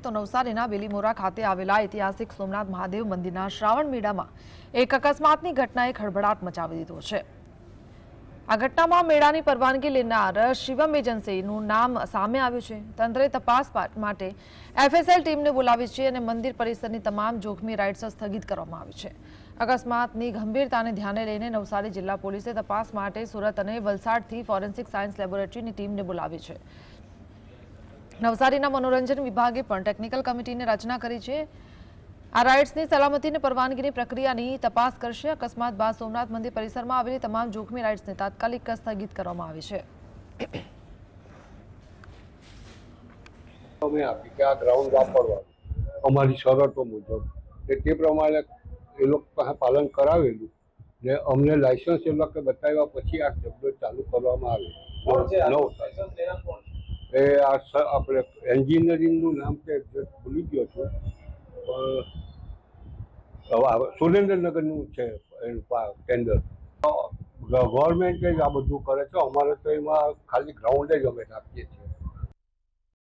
તો નવસારીના બેલીમોરા ખાતે આવેલા ઐતિહાસિક સોમનાથ મહાદેવ મંદિરના શ્રાવણ મેળામાં એક અકસ્માતની ઘટનાએ ખળભળાટ મચાવી દીધો છે. આ ઘટનામાં મેળાની પરવાનગી લેનાર શિવમ એજન્સીનું નામ સામે આવ્યું છે. તંત્રે તપાસ માટે એફએસએલ ટીમને બોલાવી છે અને મંદિર પરિસરની તમામ જોખમી રાઇડ્સ સ્થગિત કરવામાં આવી છે. અકસ્માતની ગંભીરતાને ધ્યાને લઈને નવસારી જિલ્લા પોલીસે તપાસ માટે સુરત અને વલસાડથી ફોરેન્સિક સાયન્સ લેબોરેટરીની ટીમને બોલાવી છે. નવસારીના મનોરંજન વિભાગે પણ ટેકનિકલ કમિટીની રચના કરી છે. આ રાઇડ્સની સલામતી પરવાનગીની પ્રક્રિયાની તપાસ કરશે. અકસ્માત બાદ સોમનાથ મંદિર પરિસરમાં આવેલી તમામ જોખમી રાઇડ્સને તાત્કાલિક સ્થગિત કરવામાં આવી છે. અમે આપી કે આ ગ્રાઉન્ડ વાપરવાનું અમારી શરતો મુજબ. તે પ્રમાણે એ લોકો પાસે પાલન કરાવેલું ને અમને લાયસન્સ એ લોકો બતાવ્યા પછી આ શબ્દો ચાલુ કરવામાં આવે. નવ લાયસન્સ લેનાર કોણ છે? એ આ આપણે એન્જિનિયરિંગનું નામ જે ભૂલી ગયો છું, પણ સુરેન્દ્રનગરનું છે એનું કેન્દ્ર. ગવર્મેન્ટ જ આ બધું કરે છે, અમારે તો એમાં ખાલી ગ્રાઉન્ડ જ અમે રાખીએ છીએ.